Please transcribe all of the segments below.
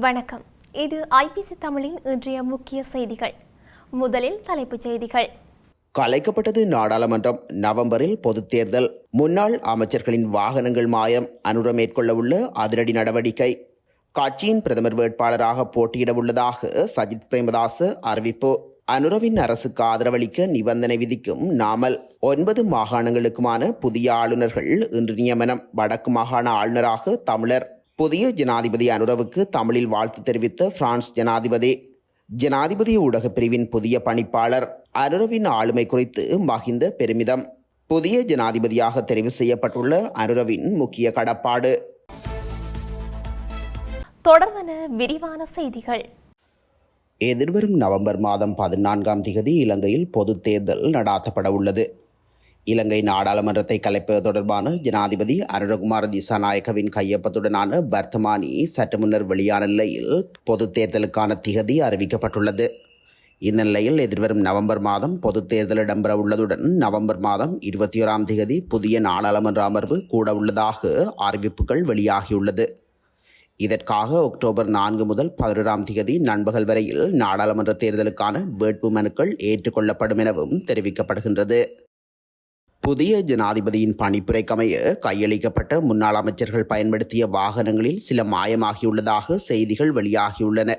வணக்கம். இது ஐபிசி தமிழின் இன்றைய முக்கிய செய்திகள். முதலில் தலைப்புச் செய்திகள். கலைக்கப்பட்டது நாடாளுமன்றம். நவம்பரில் பொதுத் தேர்தல். முன்னாள் அமைச்சர்களின் வாகனங்கள் மாயம். அனுர மேற்கொள்ளவுள்ள அதிரடி நடவடிக்கை. கட்சியின் பிரதமர் வேட்பாளராக போட்டியிட உள்ளதாக சஜித் பிரேமதாஸ் அறிவிப்பு. அனுரவின் அரசுக்கு ஆதரவளிக்க நிபந்தனை விதிக்கும் நாமல். ஒன்பது மாகாணங்களுக்குமான புதிய ஆளுநர்கள் இன்று நியமனம். வடக்கு மாகாண ஆளுநராக தமிழர். புதிய ஜனாதிபதி அனுரவுக்கு தமிழில் வாழ்த்து தெரிவித்த பிரான்ஸ் ஜனாதிபதி. ஜனாதிபதி ஊடகப் பிரிவின் புதிய பணிப்பாளர் அனுரவின் ஆளுமை குறித்து மகிந்த பெருமிதம். புதிய ஜனாதிபதியாக தெரிவு செய்யப்பட்டுள்ள அனுரவின் முக்கிய கடப்பாடு. தொடர்வன விரிவான செய்திகள். எதிர்வரும் நவம்பர் மாதம் பதினான்காம் திகதி இலங்கையில் பொதுத் தேர்தல் நடாத்தப்பட உள்ளது இலங்கை நாடாளுமன்றத்தை கலைப்பது தொடர்பான ஜனாதிபதி அருணகுமார் திசாநாயகவின் கையொப்பத்துடனான வர்த்தமானி சற்று முன்னர் வெளியான நிலையில் பொதுத் தேர்தலுக்கான திகதி அறிவிக்கப்பட்டுள்ளது. இந்த நிலையில் எதிர்வரும் நவம்பர் மாதம் பொதுத் தேர்தல் இடம்பெற உள்ளதுடன் நவம்பர் மாதம் இருபத்தி ஓராம் திகதி புதிய நாடாளுமன்ற அமர்வு கூட உள்ளதாக அறிவிப்புகள் வெளியாகியுள்ளது. இதற்காக அக்டோபர் நான்கு முதல் பதினோராம் தேதி நண்பகல் வரையில் நாடாளுமன்ற தேர்தலுக்கான வேட்பு மனுக்கள் ஏற்றுக்கொள்ளப்படும் எனவும் தெரிவிக்கப்படுகின்றது. புதிய ஜனாதிபதியின் பணிப்புரைக்கமைய கையளிக்கப்பட்ட முன்னாள் அமைச்சர்கள் பயன்படுத்திய வாகனங்களில் சில மாயமாகியுள்ளதாக செய்திகள் வெளியாகியுள்ளன.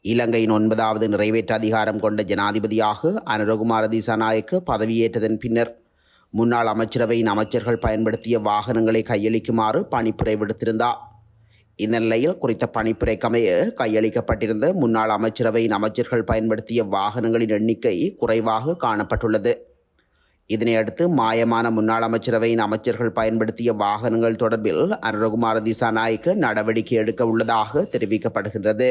இலங்கையின் ஒன்பதாவது நிறைவேற்ற அதிகாரம் கொண்ட ஜனாதிபதியாக அனுரகுமார திசாநாயக்க பதவியேற்றதன் பின்னர் முன்னாள் அமைச்சரவையின் அமைச்சர்கள் பயன்படுத்திய வாகனங்களை கையளிக்குமாறு பணிப்புரை விடுத்திருந்தார். இந்த நிலையில் குறித்த பணிப்புரைக்கமைய கையளிக்கப்பட்டிருந்த முன்னாள் அமைச்சரவையின் அமைச்சர்கள் பயன்படுத்திய வாகனங்களின் எண்ணிக்கை குறைவாக காணப்பட்டுள்ளது. இதனையடுத்து மாயமான முன்னாள் அமைச்சரவையின் அமைச்சர்கள் பயன்படுத்திய வாகனங்கள் தொடர்பில் அனுரகுமார திசாநாயக்க நடவடிக்கை எடுக்க உள்ளதாக தெரிவிக்கப்படுகின்றது.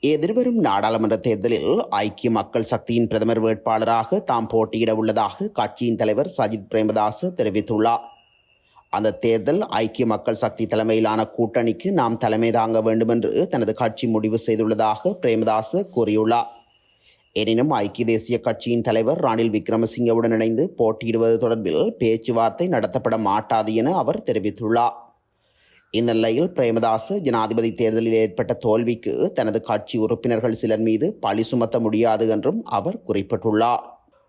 எதிர்வரும் நாடாளுமன்ற தேர்தலில் ஐக்கிய மக்கள் சக்தியின் பிரதமர் வேட்பாளராக தாம் போட்டியிட உள்ளதாக கட்சியின் தலைவர் சஜித் பிரேமதாஸ் தெரிவித்துள்ளார். அந்த தேர்தல் ஐக்கிய மக்கள் சக்தி தலைமையிலான கூட்டணிக்கு நாம் தலைமை தாங்க வேண்டுமென்று தனது கட்சி முடிவு செய்துள்ளதாக பிரேமதாஸ் கூறியுள்ளார். எனினும் ஐக்கிய தேசிய கட்சியின் தலைவர் ரணில் விக்ரமசிங்கவுடன் இணைந்து போட்டியிடுவது தொடர்பில் பேச்சுவார்த்தை நடத்தப்பட மாட்டாது என அவர் தெரிவித்துள்ளார். இந்த நிலையில் பிரேமதாஸ் ஜனாதிபதி தேர்தலில் ஏற்பட்ட தோல்விக்கு தனது கட்சி உறுப்பினர்கள் சிலர் மீது பழி சுமத்த முடியாது என்றும் அவர் குறிப்பிட்டுள்ளார்.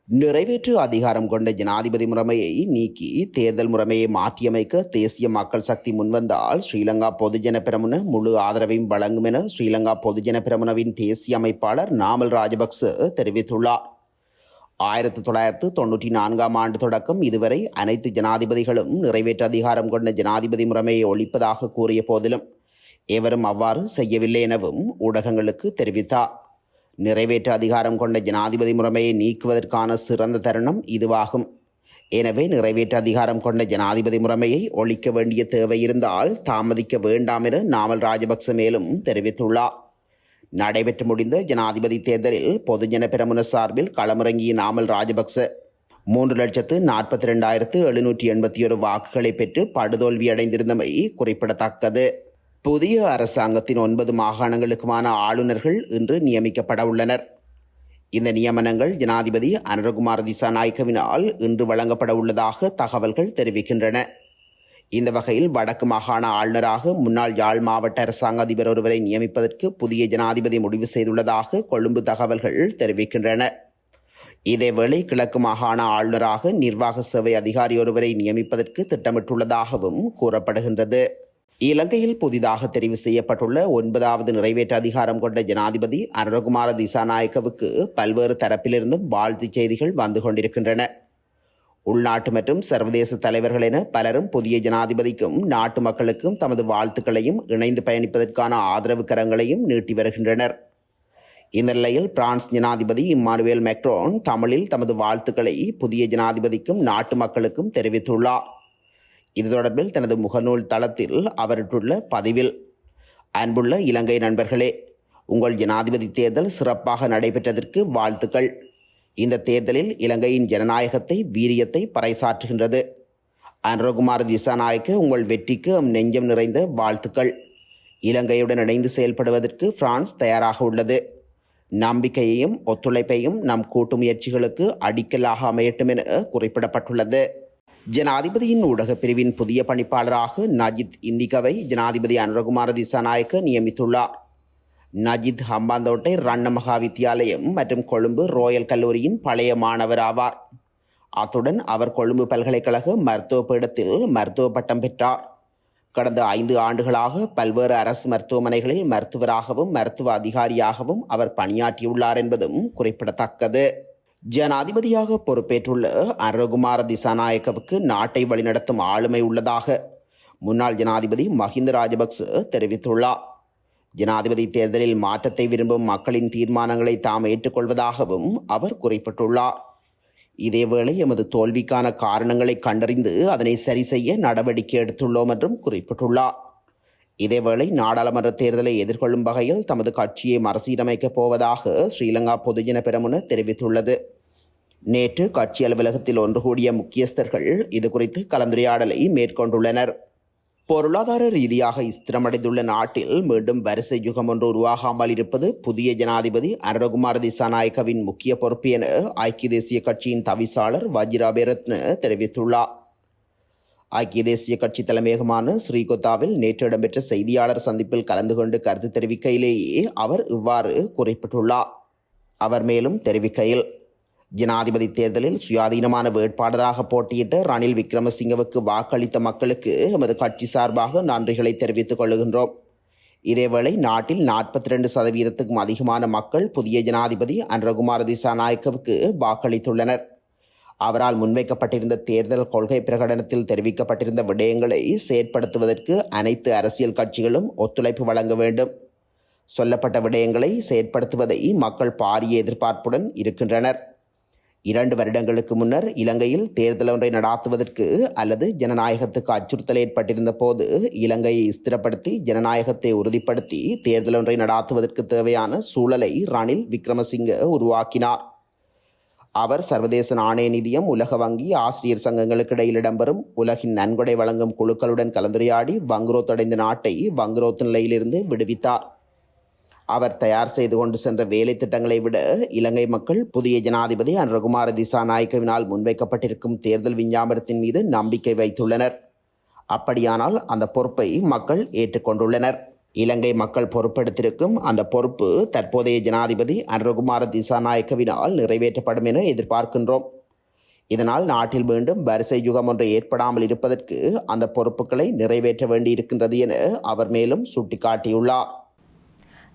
நிறைவேற்று அதிகாரம் கொண்ட ஜனாதிபதி முறைமையை நீக்கி தேர்தல் முறைமையை மாற்றியமைக்க தேசிய மக்கள் சக்தி முன்வந்தால் ஸ்ரீலங்கா பொதுஜன பிரமுன முழு ஆதரவையும் வழங்கும் என ஸ்ரீலங்கா பொதுஜன பிரமுனவின் தேசிய அமைப்பாளர் நாமல் ராஜபக்ச தெரிவித்துள்ளார். ஆயிரத்தி தொள்ளாயிரத்து தொண்ணூற்றி நான்காம் ஆண்டு தொடக்கம் இதுவரை அனைத்து ஜனாதிபதிகளும் நிறைவேற்று அதிகாரம் கொண்ட ஜனாதிபதி முறைமையை ஒழிப்பதாக கூறிய போதிலும் எவரும் அவ்வாறு செய்யவில்லை எனவும் ஊடகங்களுக்கு தெரிவித்தார். நிறைவேற்று அதிகாரம் கொண்ட ஜனாதிபதி முறைமையை நீக்குவதற்கான சிறந்த தருணம் இதுவாகும். எனவே நிறைவேற்று அதிகாரம் கொண்ட ஜனாதிபதி முறைமையை ஒழிக்க வேண்டிய தேவை இருந்தால் தாமதிக்க வேண்டாம் என நாமல் ராஜபக்ச மேலும் தெரிவித்துள்ளார். நடைபெற்று முடிந்த ஜனாதிபதி தேர்தலில் பொதுஜன பெரமுன சார்பில் களமிறங்கிய நாமல் ராஜபக்ச மூன்று லட்சத்து நாற்பத்தி ரெண்டாயிரத்து எழுநூற்றி எண்பத்தி ஒரு வாக்குகளை பெற்று படுதோல்வி அடைந்திருந்தமை குறிப்பிடத்தக்கது. புதிய அரசாங்கத்தின் ஒன்பது மாகாணங்களுக்குமான ஆளுநர்கள் இன்று நியமிக்கப்பட உள்ளனர். இந்த நியமனங்கள் ஜனாதிபதி அனுரகுமார் திசாநாயக்கவினால் இன்று வழங்கப்பட உள்ளதாக தகவல்கள் தெரிவிக்கின்றன. இந்த வகையில் வடக்கு மாகாண ஆளுநராக முன்னாள் யாழ் மாவட்ட அரசாங்க அதிபர் ஒருவரை நியமிப்பதற்கு புதிய ஜனாதிபதி முடிவு செய்துள்ளதாக கொழும்பு தகவல்கள் தெரிவிக்கின்றன. இதேவேளை கிழக்கு மாகாண ஆளுநராக நிர்வாக சேவை அதிகாரி ஒருவரை நியமிப்பதற்கு திட்டமிட்டுள்ளதாகவும் கூறப்படுகின்றது. இலங்கையில் புதிதாக தெரிவு செய்யப்பட்டுள்ள ஒன்பதாவது நிறைவேற்று அதிகாரம் கொண்ட ஜனாதிபதி அனுரகுமார திசாநாயக்கவுக்கு பல்வேறு தரப்பிலிருந்தும் வாழ்த்துச் செய்திகள் வந்து கொண்டிருக்கின்றன. உள்நாட்டு மற்றும் சர்வதேச தலைவர்கள் என பலரும் புதிய ஜனாதிபதிக்கும் நாட்டு மக்களுக்கும் தமது வாழ்த்துக்களையும் இணைந்து பயணிப்பதற்கான ஆதரவு கரங்களையும் நீட்டி வருகின்றனர். இந்த நிலையில் பிரான்ஸ் ஜனாதிபதி இம்மானுவேல் மெக்ரோன் தமிழில் தமது வாழ்த்துக்களை புதிய ஜனாதிபதிக்கும் நாட்டு மக்களுக்கும் தெரிவித்துள்ளார். இது தொடர்பில் தனது முகநூல் தளத்தில் அவரிட்டுள்ள பதிவில் அன்புள்ள இலங்கை நண்பர்களே உங்கள் ஜனாதிபதி தேர்தல் சிறப்பாக நடைபெற்றதற்கு வாழ்த்துக்கள். இந்த தேர்தலில் இலங்கையின் ஜனநாயகத்தை வீரியத்தை பறைசாற்றுகின்றது. அனுரகுமார் திசாநாயக்க உங்கள் வெற்றிக்கு நெஞ்சம் நிறைந்த வாழ்த்துக்கள். இலங்கையுடன் இணைந்து செயல்படுவதற்கு பிரான்ஸ் தயாராக உள்ளது. நம்பிக்கையையும் ஒத்துழைப்பையும் நம் கூட்டு முயற்சிகளுக்கு அடிக்கலாக அமையட்டும் என குறிப்பிடப்பட்டுள்ளது. ஜனாதிபதியின் ஊடகப் பிரிவின் புதிய பணிப்பாளராக நஜித் இந்திகவை ஜனாதிபதி அனுரகுமார திசாநாயக்க நியமித்துள்ளார். நஜித் ஹம்பாந்தோட்டை ரண்ண மகா வித்தியாலயம் மற்றும் கொழும்பு ரோயல் கல்லூரியின் பழைய மாணவர் ஆவார். அத்துடன் அவர் கொழும்பு பல்கலைக்கழக மருத்துவ பீடத்தில் மருத்துவ பட்டம் பெற்றார். கடந்த ஐந்து ஆண்டுகளாக பல்வேறு அரசு மருத்துவமனைகளில் மருத்துவராகவும் மருத்துவ அதிகாரியாகவும் அவர் பணியாற்றியுள்ளார் என்பதும் குறிப்பிடத்தக்கது. ஜனாதிபதியாக பொறுப்பேற்றுள்ள அருகுமார திசாநாயக்கவுக்கு நாட்டை வழிநடத்தும் ஆளுமை உள்ளதாக முன்னாள் ஜனாதிபதி மஹிந்த ராஜபக்ச தெரிவித்துள்ளார். ஜனாதிபதி தேர்தலில் மாற்றத்தை விரும்பும் மக்களின் தீர்மானங்களை தாம் ஏற்றுக்கொள்வதாகவும் அவர் குறிப்பிட்டுள்ளார். இதேவேளை எமது தோல்விக்கான காரணங்களை கண்டறிந்து அதனை சரி செய்ய நடவடிக்கை எடுத்துள்ளோம் என்றும் குறிப்பிட்டுள்ளார். இதேவேளை நாடாளுமன்ற தேர்தலை எதிர்கொள்ளும் வகையில் தமது கட்சியை மறுசீரமைக்கப் போவதாக ஸ்ரீலங்கா பொதுஜன பெரமுன தெரிவித்துள்ளது. நேற்று கட்சி அலுவலகத்தில் ஒன்று கூடிய முக்கியஸ்தர்கள் இதுகுறித்து கலந்துரையாடலை மேற்கொண்டுள்ளனர். பொருளாதார ரீதியாக ஸ்திரமடைந்துள்ள நாட்டில் மீண்டும் வரிசை யுகம் ஒன்று உருவாகாமல் இருப்பது புதிய ஜனாதிபதி அனுரகுமார் திசாநாயக்கவின் முக்கிய பொறுப்பு என ஐக்கிய தேசிய கட்சியின் தவிசாளர் வஜிராபேரத்ன தெரிவித்துள்ளார். ஐக்கிய தேசிய கட்சி தலைமையகமான ஸ்ரீகொத்தாவில் நேற்று இடம்பெற்ற செய்தியாளர் சந்திப்பில் கலந்து கொண்டு கருத்து தெரிவிக்கையிலேயே அவர் இவ்வாறு குறிப்பிட்டுள்ளார். அவர் மேலும் தெரிவிக்கையில் ஜனாதிபதி தேர்தலில் சுயாதீனமான வேட்பாளராக போட்டியிட்ட ரணில் விக்ரமசிங்கவுக்கு வாக்களித்த மக்களுக்கு எமது கட்சி சார்பாக நன்றிகளை தெரிவித்துக் கொள்கின்றோம் இதேவேளை நாட்டில் நாற்பத்தி ரெண்டு சதவீதத்துக்கும் அதிகமான மக்கள் புதிய ஜனாதிபதி அன்றகுமார திசாநாயக்கவுக்கு வாக்களித்துள்ளனர். அவரால் முன்வைக்கப்பட்டிருந்த தேர்தல் கொள்கை பிரகடனத்தில் தெரிவிக்கப்பட்டிருந்த விடயங்களை செயற்படுத்துவதற்கு அனைத்து அரசியல் கட்சிகளும் ஒத்துழைப்பு வழங்க வேண்டும். சொல்லப்பட்ட விடயங்களை செயற்படுத்துவதை மக்கள் பாரிய எதிர்பார்ப்புடன் இருக்கின்றனர். இரண்டு வருடங்களுக்கு முன்னர் இலங்கையில் தேர்தல் ஒன்றை நடாத்துவதற்கு அல்லது ஜனநாயகத்துக்கு அச்சுறுத்தல் ஏற்பட்டிருந்த போது இலங்கையை ஸ்திரப்படுத்தி ஜனநாயகத்தை உறுதிப்படுத்தி தேர்தல் ஒன்றை நடாத்துவதற்கு தேவையான சூழலை ரணில் விக்ரமசிங்க உருவாக்கினார். அவர் சர்வதேச நாணய நிதியம் உலக வங்கி ஆசிரியர் சங்கங்களுக்கு இடையில் இடம்பெறும் உலகின் நன்கொடை வழங்கும் குழுக்களுடன் கலந்துரையாடி வங்குரோத் அடைந்த நாட்டை வங்குரோத் நிலையிலிருந்து விடுவித்தார். அவர் தயார் செய்து கொண்டு சென்ற வேலை திட்டங்களை விட இலங்கை மக்கள் புதிய ஜனாதிபதி அனுரகுமார திசாநாயக்கவினால் முன்வைக்கப்பட்டிருக்கும் தேர்தல் விஞ்ஞாபனத்தின் மீது நம்பிக்கை வைத்துள்ளனர். அப்படியானால் அந்த பொறுப்பை மக்கள் ஏற்றுக்கொண்டுள்ளனர். இலங்கை மக்கள் பொறுப்பெடுத்திருக்கும் அந்த பொறுப்பு தற்போதைய ஜனாதிபதி அனுரகுமார திசாநாயக்கவினால் நிறைவேற்றப்படும் என எதிர்பார்க்கின்றோம். இதனால் நாட்டில் மீண்டும் வரிசை யுகம் ஒன்று ஏற்படாமல் இருப்பதற்கு அந்த பொறுப்புகளை நிறைவேற்ற வேண்டியிருக்கின்றது என அவர் மேலும் சுட்டிக்காட்டியுள்ளார்.